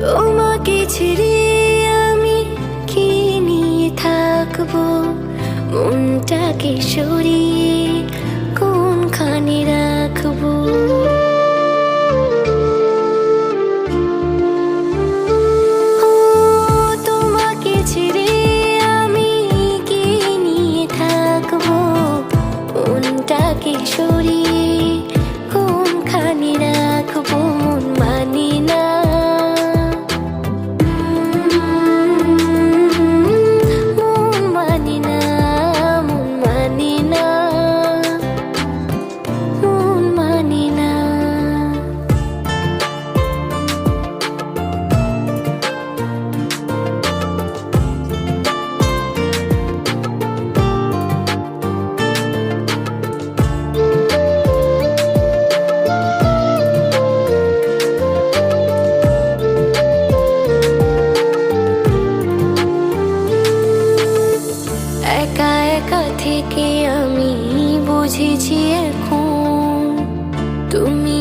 তোমাকে ছেড়ে আমি কি নিয়ে থাকব? মনটাকে সরিয়ে একা একা থেকে আমি বুঝেছি এখন তুমি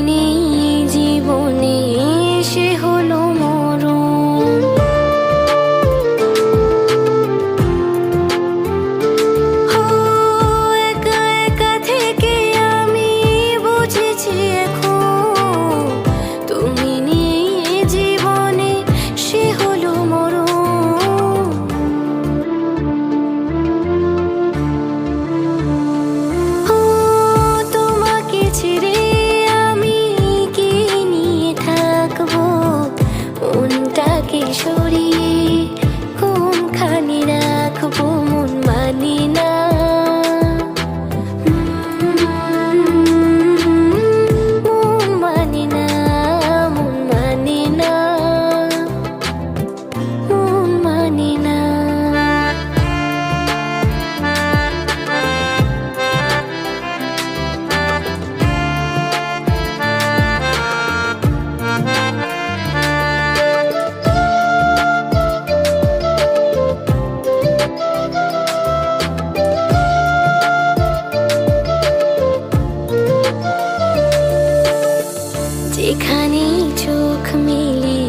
খানি চোখ মেলে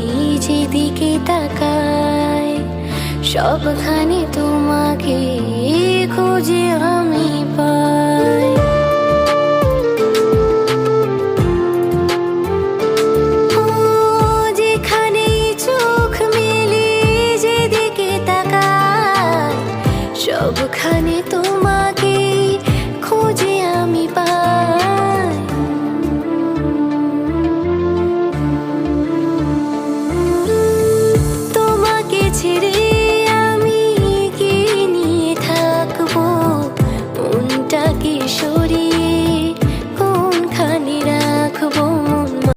যেদিকে তাকায় সবখানে তোমাকে খুঁজে আমি পাই। সবখানে